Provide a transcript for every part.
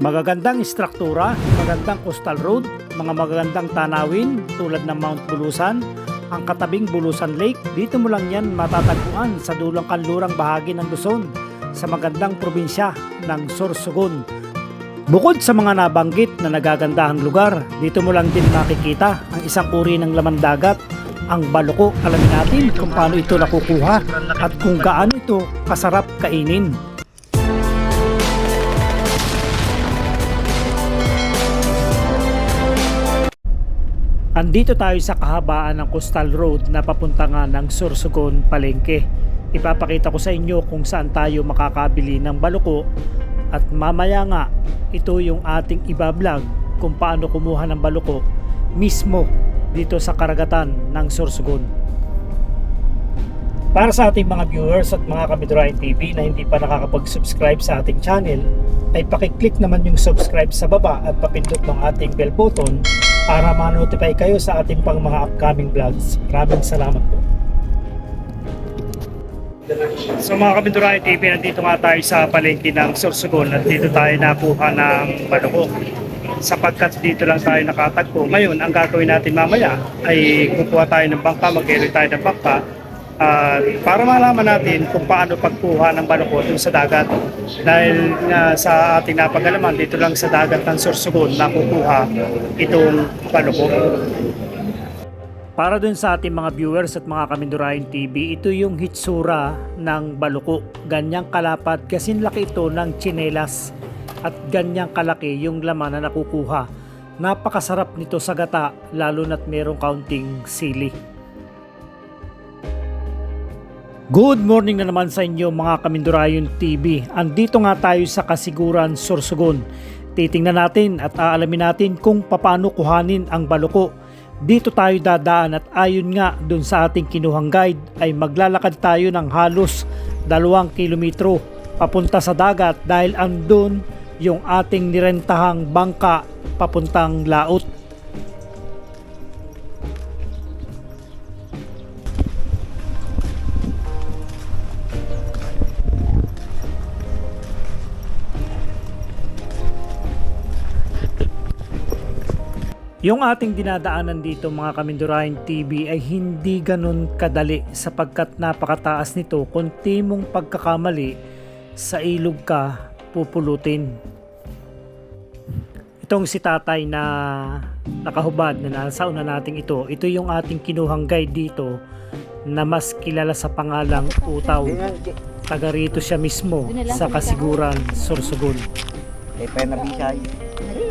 Magagandang istruktura, magandang coastal road, mga magagandang tanawin tulad ng Mount Bulusan, ang katabing Bulusan Lake, dito mo lang yan matatagpuan sa dulang kanlurang bahagi ng Luzon sa magandang probinsya ng Sorsogon. Bukod sa mga nabanggit na nagagandahang lugar, dito mo lang din makikita ang isang uri ng laman dagat, ang baluko. Alamin natin kung paano ito nakukuha at kung gaano ito kasarap kainin. Andito tayo sa kahabaan ng Coastal Road na papunta nga ng Sorsogon, Palengke. Ipapakita ko sa inyo kung saan tayo makakabili ng baluko at mamaya nga ito yung ating ibablog kung paano kumuha ng baluko mismo dito sa karagatan ng Sorsogon. Para sa ating mga viewers at mga Kamidurahin TV na hindi pa nakakapag-subscribe sa ating channel, ay pakiclick naman yung subscribe sa baba at papindot ng ating bell button para ma-notify kayo sa ating pang mga upcoming vlogs. Maraming salamat po. So mga Kamidurahin TV, nandito nga tayo sa palengke ng Sorsogon at dito tayo nakuha ng baluko sapagkat dito lang tayo nakatagpo. Ngayon, ang gagawin natin mamaya ay kukuha tayo ng bangka, mag tayo ng bangka at para malaman natin kung paano pagkuha ng baluko dun sa dagat. Dahil nga sa ating napagalaman, dito lang sa dagat ng Sorsogon nakukuha itong baluko. Para dun sa ating mga viewers at mga Kamindurahin TV, ito yung hitsura ng baluko. Ganyang kalapad, kasing laki ito ng tsinelas at ganyang kalaki yung laman na nakukuha. Napakasarap nito sa gata, lalo na't merong kaunting sili. Good morning na naman sa inyo mga Kamindurayon TV. Andito nga tayo sa Kasiguran, Sorsogon. Titingnan natin at aalamin natin kung paano kuhanin ang baluko. Dito tayo dadaan at ayon nga dun sa ating kinuhang guide ay maglalakad tayo ng halos dalawang kilometro papunta sa dagat dahil andun yung ating nirentahang bangka papuntang laot. Yung ating dinadaanan dito mga Kamindurahin TV ay hindi ganun kadali sapagkat napakataas nito kunti mong pagkakamali sa ilog ka pupulutin. Itong si tatay na nakahubad na nasa una nating ito, ito yung ating kinuhang guide dito na mas kilala sa pangalang Utaw. Taga rito siya mismo sa Kasiguran, Sorsogon. Eh, pa na bisay.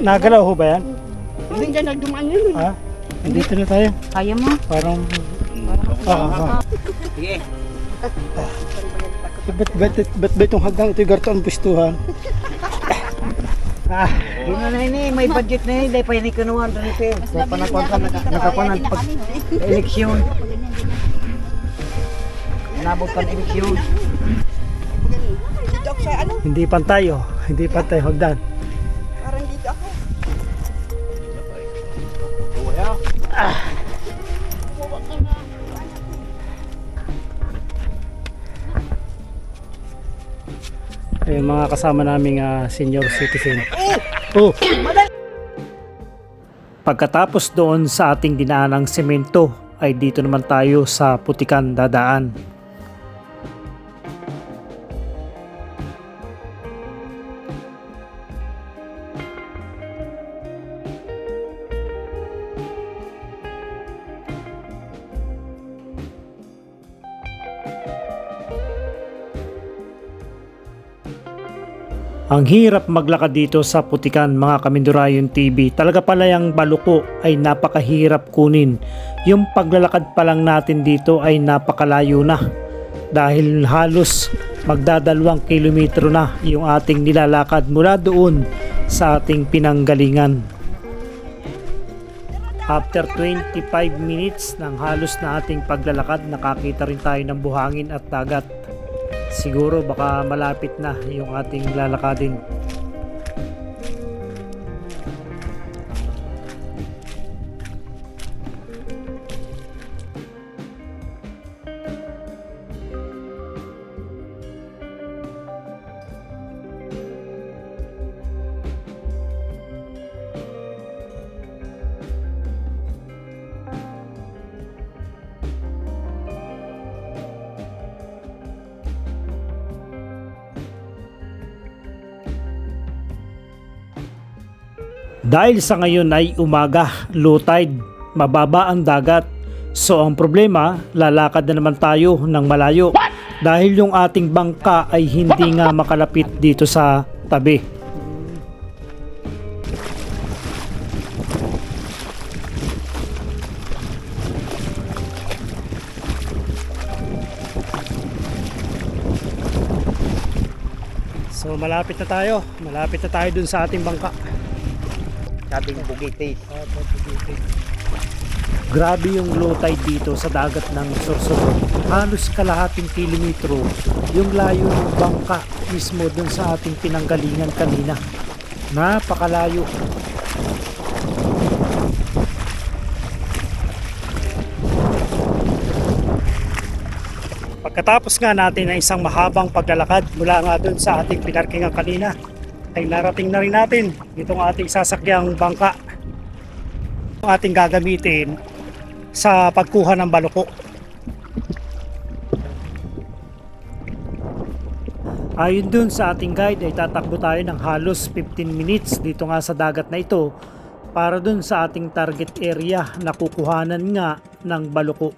Nagalaw ho ba yan? Hindi dyan nagdumaan yun. Ha? Nandito na tayo. Kaya mo? Parang... Ah, ah. Sige. Ba't, ba't, ba't ba itong hagdan ito yung garto ang pistuhan? ah, Di na na ini, may budget na ini, dahil pa ini kanuhan doon ito. Dahil pa nakuha ka, nakakuha pag eleksyon. Nabot ka ng eleksyon. Dito hindi pantay oh. Hindi pantay hagdan. Ayun mga kasama naming ah, senior citizen. Oh! Pagkatapos doon sa ating dinaanang semento ay dito naman tayo sa putikan dadaan. Ang hirap maglakad dito sa putikan mga Kamindurayon TV. Talaga pala yung baluko ay napakahirap kunin. Yung paglalakad pa lang natin dito ay napakalayo na. Dahil halos magdadalawang kilometro na yung ating nilalakad mula doon sa ating pinanggalingan. After 25 minutes ng halos na ating paglalakad, nakakita rin tayo ng buhangin at dagat siguro baka malapit na yung ating lalakadin. Dahil sa ngayon ay umaga, low tide, mababa ang dagat. So ang problema, lalakad na naman tayo ng malayo. Dahil yung ating bangka ay hindi nga makalapit dito sa tabi. So malapit na tayo. Malapit na tayo dun sa ating bangka. Sabing bugiti. Grabe yung low tide dito sa dagat ng Sorsogon. Halos kalahating kilometro yung layo ng bangka mismo dun sa ating pinanggalingan kanina. Napakalayo. Pagkatapos nga natin ng isang mahabang paglalakad mula nga dun sa ating pinarkingan kanina, ay narating na rin natin itong ating sasakyang bangka ang ating gagamitin sa pagkuha ng baluko. Ayon dun sa ating guide ay tatakbo tayo ng halos 15 minutes dito nga sa dagat na ito para dun sa ating target area na kukuhanan nga ng baluko.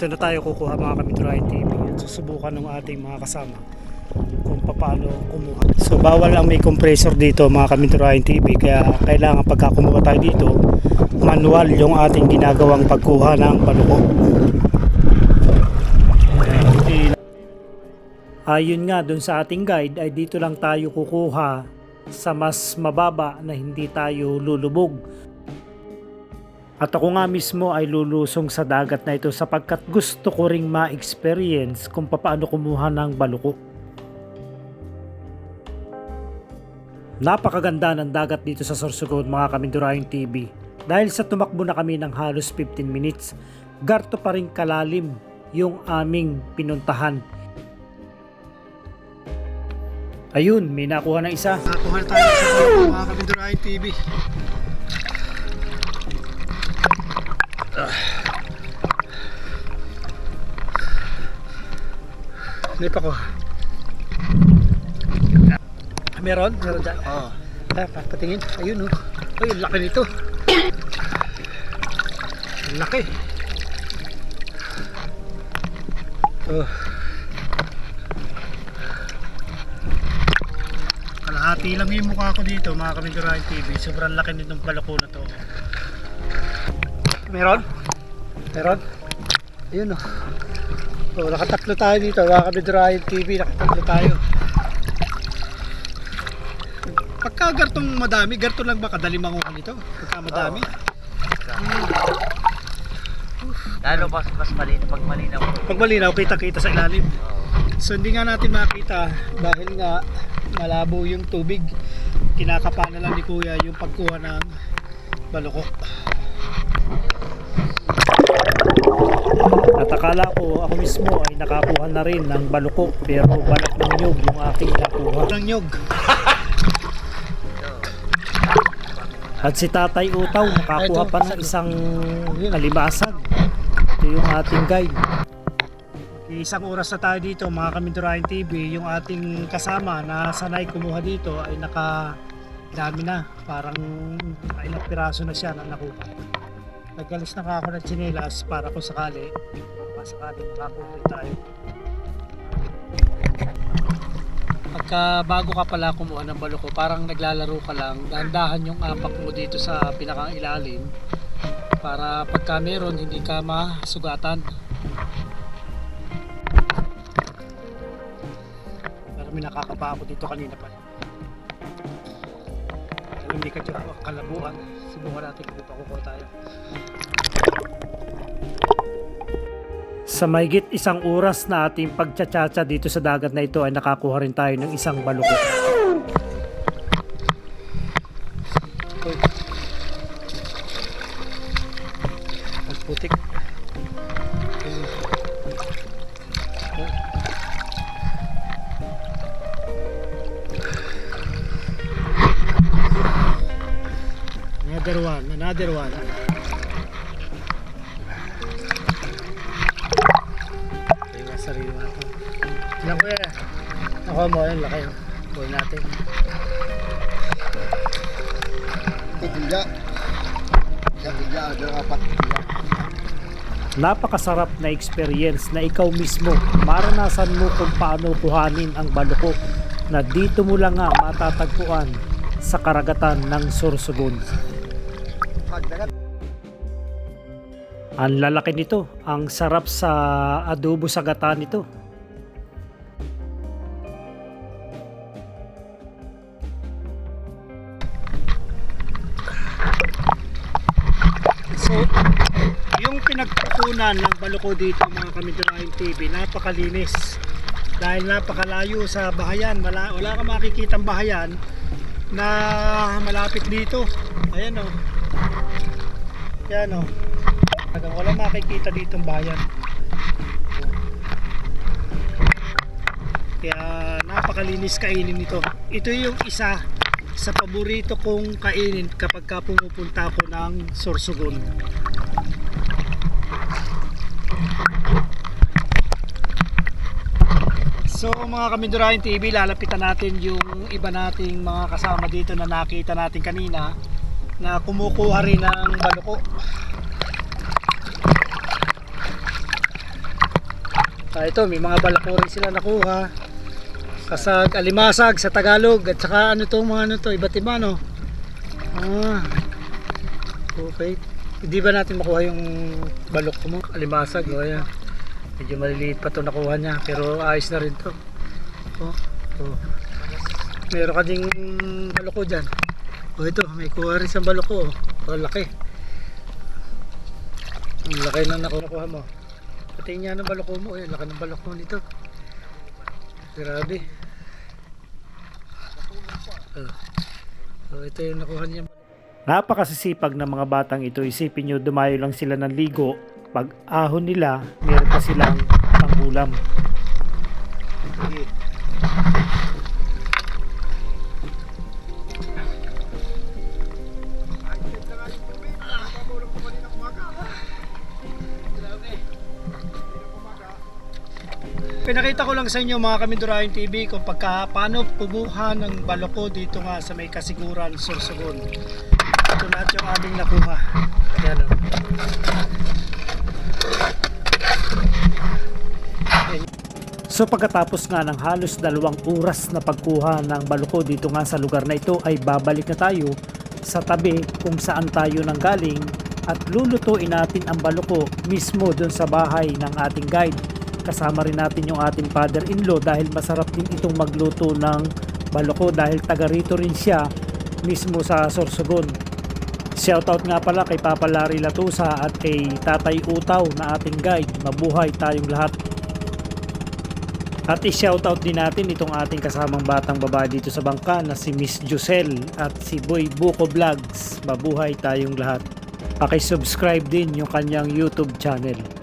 Ito na tayo kukuha mga Kamidurahin TV at susubukan ng ating mga kasama kung paano kumuha. So bawal ang may compressor dito mga Kamidurahin TV kaya kailangan pagka kumuha tayo dito manual yung ating ginagawang pagkuha ng paluko. Ayon nga dun sa ating guide ay dito lang tayo kukuha sa mas mababa na hindi tayo lulubog at ako nga mismo ay lulusong sa dagat na ito sapagkat gusto ko ring ma-experience kung paano kumuha ng baluko. Napakaganda ng dagat dito sa Sorsogon mga Kamindurahing TV. Dahil sa tumakbo na kami ng halos 15 minutes, garto pa rin kalalim yung aming pinuntahan. Ayun, may nakuha na isa. Nakuha na tayo sa mga Kamindurahing TV. Hindi pa ko. Meron? Meron dyan? Oo. Ah, pa- patingin. Ayun oh. Ay, ang laki nito. Laki. Oh. Kalahati lang yung mukha ko dito mga Kamindurahin TV. Sobrang laki nitong palako na to. Meron? Meron? Ayun oh. Oh, nakatatlo tayo dito, mga Kamindurahin TV, nakatatlo tayo. Pagka gartong madami, garto lang ba kadali manguha nito? Pagka madami. Lalo mas, mas malinaw pag malinaw. Pag malinaw, kita-kita sa ilalim. So hindi nga natin makita dahil nga malabo yung tubig. Kinakapa na lang ni Kuya yung pagkuha ng balukok. Akala ko ako mismo ay nakakuha na rin ng balukok pero balat ng nyog yung aking nakuha. Ng nyog. At si Tatay Utaw nakakuha pa ng isang kalimasan. Ito yung ating guide. Isang oras na tayo dito mga Kamindurahin TV, yung ating kasama na sanay kumuha dito ay naka dami na. Parang ilang piraso na siya na nakuha. Nagalis na ako ng tsinelas para kung sakali, masakali makakuha tayo. Pagka bago ka pala kumuha ng baloko, parang naglalaro ka lang, dahan-dahan yung apak mo dito sa pinakang ilalim para pagka meron hindi ka masugatan. Pero may nakakapa ako dito kanina pa. Pero hindi ka tsaka kalabuan. Subukan natin kung pakukuha tayo. Sa mahigit isang oras na ating pagtsatsa dito sa dagat na ito ay nakakuha rin tayo ng isang baluko. Putik. Another one, another one. Napakasarap na experience na ikaw mismo maranasan mo kung paano kuhanin ang balukok na dito mo lang nga matatagpuan sa karagatan ng Sorsogon. Ang lalaki nito, ang sarap sa adobo sa gata nito. Pinagkukunan ng baluko dito mga kaminturahin TV, napakalinis. Dahil napakalayo sa bahayan, wala, wala ka makikitang bahayan na malapit dito. Ayan o. Yan o. Hanggang wala makikita ditong bahayan. Kaya napakalinis kainin nito. Ito yung isa sa paborito kong kainin kapag ka pumupunta ako ng Sorsogon. So mga Kamindurahin TV, lalapitan natin yung iba nating mga kasama dito na nakita natin kanina na kumukuha rin ng baluko. Ah, ito, may mga balako rin sila nakuha. Kasag, alimasag sa Tagalog at saka ano to mga ano to, iba't iba no. Ah. Okay. Hindi ba natin makuha yung balok mo? Alimasag, o ayan. Medyo maliliit pa to nakuha niya pero ayos na rin to. Oh, oh. Meron ka ding baloko dyan. O ito, may kuha rin sa baloko. Oh. Oh, laki. Ang laki na nakuha mo. Pati niya ng baloko mo. Eh, laki ng baloko nito. Grabe. Oh. So, ito yung nakuha niya. Napakasisipag ng mga batang ito. Isipin nyo, dumayo lang sila ng ligo. Pag ahon nila, meron pa silang pangulam. Pinakita ko lang sa inyo mga Kamindurahin TV kung pagka, paano kubuha ng baloko dito nga sa may kasiguran, Sorsogon. Ito lahat yung aming nakuha. Yan o. So pagkatapos nga ng halos dalawang oras na pagkuha ng baloko dito nga sa lugar na ito ay babalik na tayo sa tabi kung saan tayo nang galing at lulutuin natin ang baloko mismo doon sa bahay ng ating guide. Kasama rin natin yung ating father-in-law dahil masarap din itong magluto ng baloko dahil taga rito rin siya mismo sa Sorsogon. Shoutout nga pala kay Papa Larry Latusa at kay Tatay Utaw na ating guide. Mabuhay tayong lahat. At i-shoutout din natin itong ating kasamang batang babae dito sa bangka na si Miss Josel at si Boy Buko Vlogs. Mabuhay tayong lahat. Paki-subscribe din yung kanyang YouTube channel.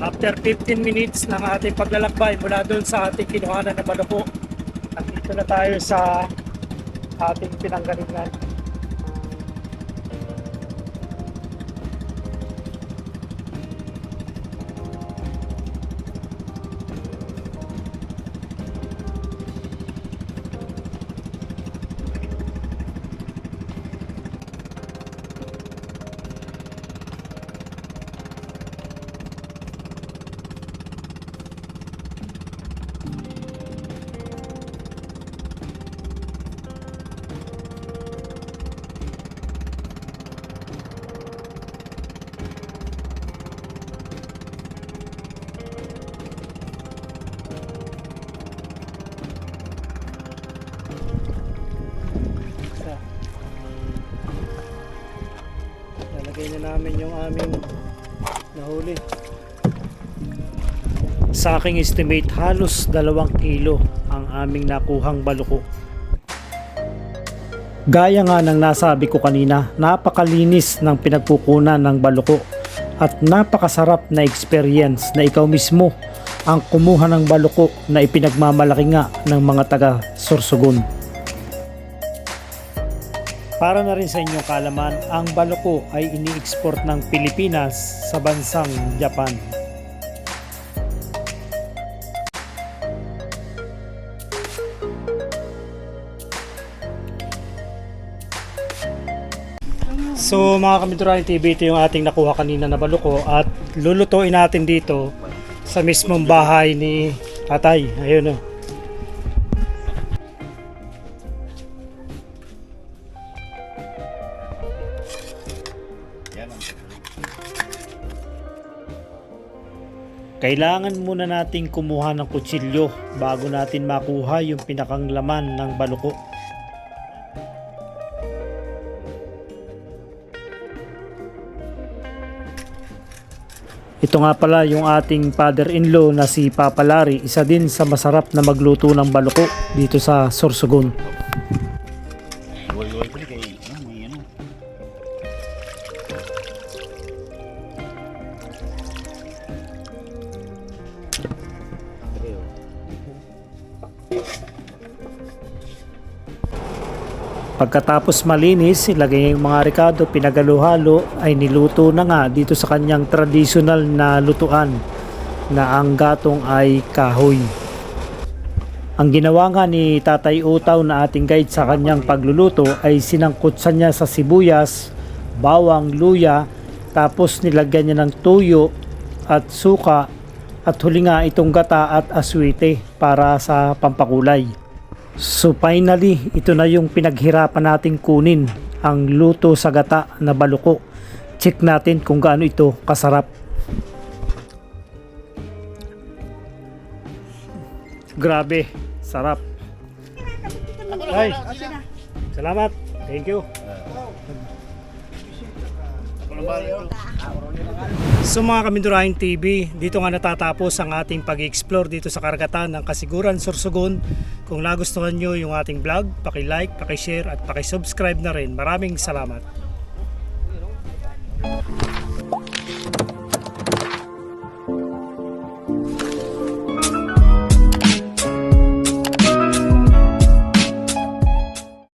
After 15 minutes ng ating paglalakbay mula doon sa ating kinuhanan na baloko, nandito na tayo sa ating pinanggalingan. Namin yung aming nahuli. Sa aking estimate, halos dalawang kilo ang aming nakuhang baluko. Gaya nga ng nasabi ko kanina, napakalinis ng pinagkukunan ng baluko at napakasarap na experience na ikaw mismo ang kumuha ng baluko na ipinagmamalaki nga ng mga taga Sorsogon. Para na rin sa inyong kalaman, ang baluko ay ini-export ng Pilipinas sa bansang Japan. So mga Kamidurani TV, ito yung ating nakuha kanina na baluko at lulutuin natin dito sa mismong bahay ni Tatay. Ayun o. Kailangan muna nating kumuha ng kutsilyo bago natin makuha yung pinakang laman ng baluko. Ito nga pala yung ating father-in-law na si Papa Larry, isa din sa masarap na magluto ng baluko dito sa Sorsogon. Pagkatapos malinis, ilagay yung mga ricado, pinagalo-halo ay niluto na nga dito sa kanyang traditional na lutuan na ang gatong ay kahoy. Ang ginawa nga ni Tatay Utaw na ating guide sa kanyang pagluluto ay sinangkutsan niya sa sibuyas, bawang, luya, tapos nilagyan niya ng tuyo at suka at huli nga itong gata at aswite para sa pampakulay. So finally, ito na yung pinaghirapan nating kunin, ang luto sa gata na baluko. Check natin kung gaano ito kasarap. Grabe, sarap. Ay, salamat. Thank you. So mga Kamindurahin TV, dito nga natatapos ang ating pag-explore dito sa karagatan ng Kasiguran, Sorsogon. Kung nagustuhan nyo yung ating vlog, paki-like, paki-share at paki-subscribe na rin. Maraming salamat.